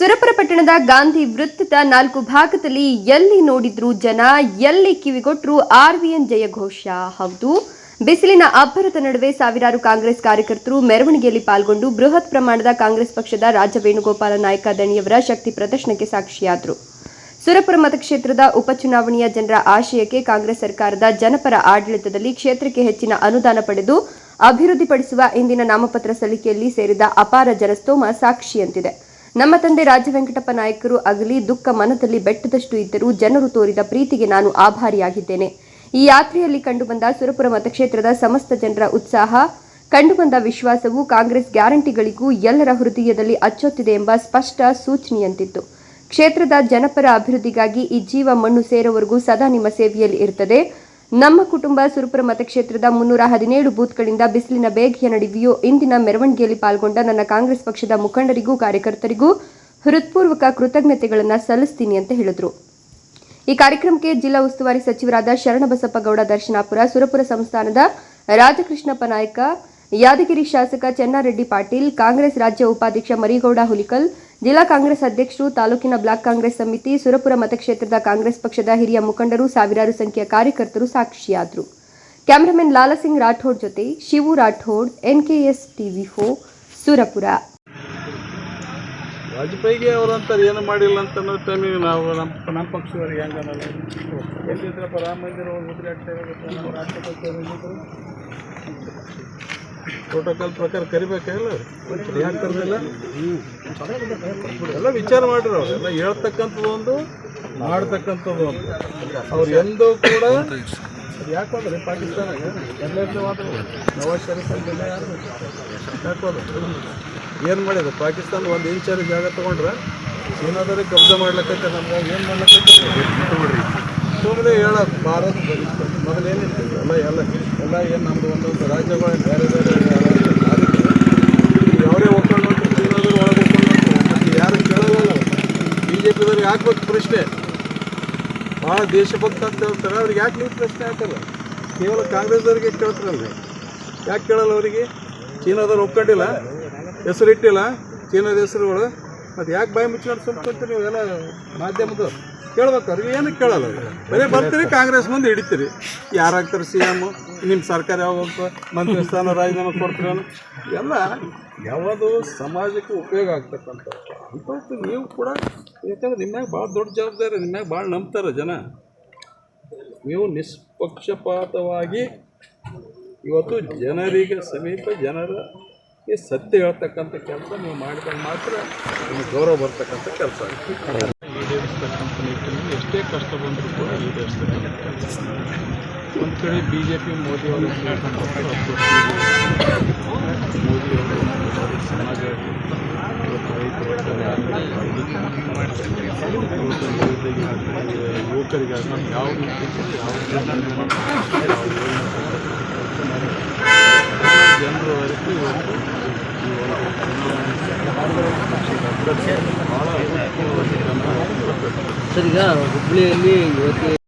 ಸುರಪುರ ಪಟ್ಟಣದ ಗಾಂಧಿ ವೃತ್ತದ ನಾಲ್ಕು ಭಾಗದಲ್ಲಿ ಎಲ್ಲಿ ನೋಡಿದ್ರು ಜನ, ಎಲ್ಲಿ ಕಿವಿಗೊಟ್ರು ಆರ್ವಿಎನ್ ಜಯಘೋಷ. ಹೌದು, ಬಿಸಿಲಿನ ಅಬ್ಬರದ ನಡುವೆ ಸಾವಿರಾರು ಕಾಂಗ್ರೆಸ್ ಕಾರ್ಯಕರ್ತರು ಮೆರವಣಿಗೆಯಲ್ಲಿ ಪಾಲ್ಗೊಂಡು ಬೃಹತ್ ಪ್ರಮಾಣದ ಕಾಂಗ್ರೆಸ್ ಪಕ್ಷದ ರಾಜ ವೇಣುಗೋಪಾಲ ನಾಯಕ ದಣಿಯವರ ಶಕ್ತಿ ಪ್ರದರ್ಶನಕ್ಕೆ ಸಾಕ್ಷಿಯಾದರು. ಸುರಪುರ ಮತಕ್ಷೇತ್ರದ ಉಪಚುನಾವಣೆಯ ಜನರ ಆಶಯಕ್ಕೆ ಕಾಂಗ್ರೆಸ್ ಸರ್ಕಾರದ ಜನಪರ ಆಡಳಿತದಲ್ಲಿ ಕ್ಷೇತ್ರಕ್ಕೆ ಹೆಚ್ಚಿನ ಅನುದಾನ ಪಡೆದು ಅಭಿವೃದ್ಧಿಪಡಿಸುವ ಇಂದಿನ ನಾಮಪತ್ರ ಸಲ್ಲಿಕೆಯಲ್ಲಿ ಸೇರಿದ ಅಪಾರ ಜನಸ್ತೋಮ ಸಾಕ್ಷಿಯಂತಿದೆ. ನಮ್ಮ ತಂದೆ ರಾಜವೆಂಕಟಪ್ಪ ನಾಯಕರು ಅಗಲಿ ದುಃಖ ಮನದಲ್ಲಿ ಬೆಟ್ಟದಷ್ಟು ಇದ್ದರೂ ಜನರು ತೋರಿದ ಪ್ರೀತಿಗೆ ನಾನು ಆಭಾರಿಯಾಗಿದ್ದೇನೆ. ಈ ಯಾತ್ರೆಯಲ್ಲಿ ಕಂಡುಬಂದ ಸುರಪುರ ಮತಕ್ಷೇತ್ರದ ಸಮಸ್ತ ಜನರ ಉತ್ಸಾಹ, ಕಂಡುಬಂದ ವಿಶ್ವಾಸವು ಕಾಂಗ್ರೆಸ್ ಗ್ಯಾರಂಟಿಗಳಿಗೂ ಎಲ್ಲರ ಹೃದಯದಲ್ಲಿ ಅಚ್ಚೊತ್ತಿದೆ ಎಂಬ ಸ್ಪಷ್ಟ ಸೂಚನೆಯಂತಿತ್ತು. ಕ್ಷೇತ್ರದ ಜನಪರ ಅಭಿವೃದ್ಧಿಗಾಗಿ ಈ ಜೀವ ಮಣ್ಣು ಸೇರುವವರೆಗೂ ಸದಾ ನಿಮ್ಮ ಸೇವೆಯಲ್ಲಿ ಇರುತ್ತದೆ. ನಮ್ಮ ಕುಟುಂಬ ಸುರಪುರ ಮತಕ್ಷೇತ್ರದ ಮುನ್ನೂರ ಹದಿನೇಳು ಬೂತ್ಗಳಿಂದ ಬಿಸಿಲಿನ ಬೇಗೆಯ ನಡುವೆಯೂ ಇಂದಿನ ಮೆರವಣಿಗೆಯಲ್ಲಿ ಪಾಲ್ಗೊಂಡ ನನ್ನ ಕಾಂಗ್ರೆಸ್ ಪಕ್ಷದ ಮುಖಂಡರಿಗೂ ಕಾರ್ಯಕರ್ತರಿಗೂ ಹೃತ್ಪೂರ್ವಕ ಕೃತಜ್ಞತೆಗಳನ್ನು ಸಲ್ಲಿಸ್ತೀನಿ ಅಂತ ಹೇಳಿದರು. ಈ ಕಾರ್ಯಕ್ರಮಕ್ಕೆ ಜಿಲ್ಲಾ ಉಸ್ತುವಾರಿ ಸಚಿವರಾದ ಶರಣಬಸಪ್ಪಗೌಡ ದರ್ಶನಾಪುರ, ಸುರಪುರ ಸಂಸ್ಥಾನದ ರಾಜಕೃಷ್ಣಪ್ಪ ನಾಯಕ, ಯಾದಗಿರಿ ಶಾಸಕ ಚೆನ್ನಾರೆಡ್ಡಿ ಪಾಟೀಲ್, ಕಾಂಗ್ರೆಸ್ ರಾಜ್ಯ ಉಪಾಧ್ಯಕ್ಷ ಮರಿಗೌಡ ಹುಲಿಕಲ್ ಜಿಲ್ಲಾ ಕಾಂಗ್ರೆಸ್ ಅಧ್ಯಕ್ಷರು, ತಾಲೂಕಿನ ಬ್ಲಾಕ್ ಕಾಂಗ್ರೆಸ್ ಸಮಿತಿ, ಸುರಪುರ ಮತಕ್ಷೇತ್ರದ ಕಾಂಗ್ರೆಸ್ ಪಕ್ಷದ ಹಿರಿಯ ಮುಖಂಡರು, ಸಾವಿರಾರು ಸಂಖ್ಯೆಯ ಕಾರ್ಯಕರ್ತರು ಸಾಕ್ಷಿಯಾದರು. ಕ್ಯಾಮರಾಮನ್ ಲಾಲಸಿಂಗ್ ರಾಠೋಡ್ ಜೊತೆ Shivu Rathod, N K S TV ಫೋ ಸುರಪುರ. ವಾಜಪೇಯಿಗೆ ಅವರು ಅಂತಾರೆ, ಏನು ಮಾಡಿಲ್ಲ ಅಂತ ಅನ್ನೋ ಟೈಮಿಗೆ ನಾವು ನಮ್ಮ ನಮ್ಮ ಪಕ್ಷದವ್ರಿಗೆ ಹೆಂಗೆ ಅನ್ನೋದು. ಎಲ್ಲಿದ್ರಪ್ಪ ರಾಮ ಮಂದಿರ ಹೋಗಿ ಆಗುತ್ತೆ ನಮ್ಮ ರಾಷ್ಟ್ರಪತಿ? ಪ್ರೋಟೋಕಾಲ್ ಪ್ರಕಾರ ಕರಿಬೇಕಲ್ಲ ಯಾಕೆ ಕರೆದಿಲ್ಲ? ಎಲ್ಲ ವಿಚಾರ ಮಾಡ್ರಿ ಅವ್ರು. ಎಲ್ಲ ಹೇಳ್ತಕ್ಕಂಥದ್ದು ಒಂದು, ಮಾಡ್ತಕ್ಕಂಥದ್ದು ಒಂದು. ಅವ್ರು ಎಂದೂ ಕೂಡ ಯಾಕೋ ಹೋದ್ರಿ? ಪಾಕಿಸ್ತಾನ ನವಾಜ್ ಶರೀಫ್ ಅಂತ ಯಾರು? ಯಾಕೆ ಏನು ಮಾಡಿದ್ರು? ಪಾಕಿಸ್ತಾನ ಒಂದು ಇಂಚಾರಿ ಜಾಗ ತೊಗೊಂಡ್ರೆ ಚೀನಾದವ್ರಿಗೆ ಕಬ್ಜಾ ಮಾಡ್ಲಕ್ಕ ನಮ್ಗೆ. ಏನು ಮಾಡ್ಲಕ್ಕೈತೆ ಸುಮ್ಮನೆ ಹೇಳೋದು ಭಾರತ ಮೊದಲೇನಿತ್ತು ಎಲ್ಲ ಎಲ್ಲ ಎಲ್ಲ ಏನು ನಮ್ಮದು ಒಂದೊಂದು ರಾಜ್ಯಗಳು ಬೇರೆ ಬೇರೆ ಅವರೇ ಒಪ್ಕೊಂಡು ಒಳಗೆ ಒಪ್ಕೊಂಡು ಮತ್ತು ಯಾರು ಕೇಳೋಲ್ಲ ಬಿ ಜೆ ಪಿದವ್ರಿಗೆ ಹಾಕ್ಬೇಕು ಪ್ರಶ್ನೆ? ಭಾಳ ದೇಶಭಕ್ತ ಅಂತ ಹೇಳ್ತಾರೆ. ಅವ್ರಿಗೆ ಯಾಕೆ ನೀವು ಪ್ರಶ್ನೆ ಹಾಕಲ್ಲ? ಕೇವಲ ಕಾಂಗ್ರೆಸ್ದವ್ರಿಗೆ ಕೇಳ್ತಾರಲ್ಲ ಯಾಕೆ ಕೇಳಲ್ಲ ಅವರಿಗೆ? ಚೀನಾದವ್ರು ಒಪ್ಕೊಂಡಿಲ್ಲ. ಹೆಸರು ಇಟ್ಟಿಲ್ಲ ಚೀನಾದ ಹೆಸರುಗಳು. ಮತ್ತು ಯಾಕೆ ಬಾಯಿ ಮುಚ್ಕೊಂಡು ನೀವು? ಎಲ್ಲ ಮಾಧ್ಯಮದವ್ರು. ಕೇಳ್ಬೇಕು ಅವ್ರಿಗೆ ಏನಕ್ಕೆ ಕೇಳಲ್ಲ ಬರೀ ಬರ್ತೀರಿ, ಕಾಂಗ್ರೆಸ್ ಮುಂದೆ ಹಿಡಿತೀರಿ. ಯಾರಾಗ್ತಾರೆ ಸಿ ಎಂ ನಿಮ್ಮ ಸರ್ಕಾರ ಯಾವಾಗ ಮಂತ್ರಿ ಸ್ಥಾನ ರಾಜೀನಾಮೆ ಕೊಡ್ತೀರೇನು ಎಲ್ಲ ಯಾವುದು ಸಮಾಜಕ್ಕೆ ಉಪಯೋಗ ಆಗ್ತಕ್ಕಂಥ ಅಂಥದ್ದು ನೀವು ಕೂಡ, ಯಾಕಂದ್ರೆ ನಿಮ್ಮ್ಯಾಗ ಭಾಳ ದೊಡ್ಡ ಜವಾಬ್ದಾರಿ ನಿಮ್ಮ್ಯಾಗ ಭಾಳ ನಂಬ್ತಾರೆ ಜನ. ನೀವು ನಿಷ್ಪಕ್ಷಪಾತವಾಗಿ ಇವತ್ತು ಜನರಿಗೆ ಸಮೀಪ ಜನರಿಗೆ ಸತ್ಯ ಹೇಳ್ತಕ್ಕಂಥ ಕೆಲಸ ನೀವು ಮಾಡಿದಾಗ ಮಾತ್ರ ನಿಮಗೆ ಗೌರವ ಬರ್ತಕ್ಕಂಥ ಕೆಲಸ ಈಡೇರಿಸ್ತಕ್ಕಂಥ ನಿಟ್ಟಿನಲ್ಲಿ ಎಷ್ಟೇ ಕಷ್ಟ ಬಂದರೂ ಕೂಡ ಈಡೇರಿಸ್ತಕ್ಕಂಥ ಕೆಲಸ ಒಂದು ಕಡೆ ಬಿ ಜೆ ಪಿ ಮೋದಿಯವರು ಹೇಳ್ಕೊಂಡ್ರೆ ಮೋದಿಯವರು ಸಮಾಜ ಇವತ್ತು ರೈತರು ಯುವಕರಿಗಾಗಲಿ ಯಾವ ರೀತಿ ಯಾವ ಯೋಜನೆ ಮಾಡ್ತಾರೆ, ಯಾವ ಯೋಜನೆ ಮಾಡ್ತಾರೆ, ಜನರು ಅರಿತು ಇವತ್ತು ಈ ಒಂದು ಚುನಾವಣೆ ಪಕ್ಷದ ಅಭ್ಯರ್ಥಿ ಭಾಳ ಅನುಕೂಲವಾಗಿ ಜನ ಸರ್ ಈಗ ಹುಬ್ಬಳ್ಳಿಯಲ್ಲಿ ಇವತ್ತು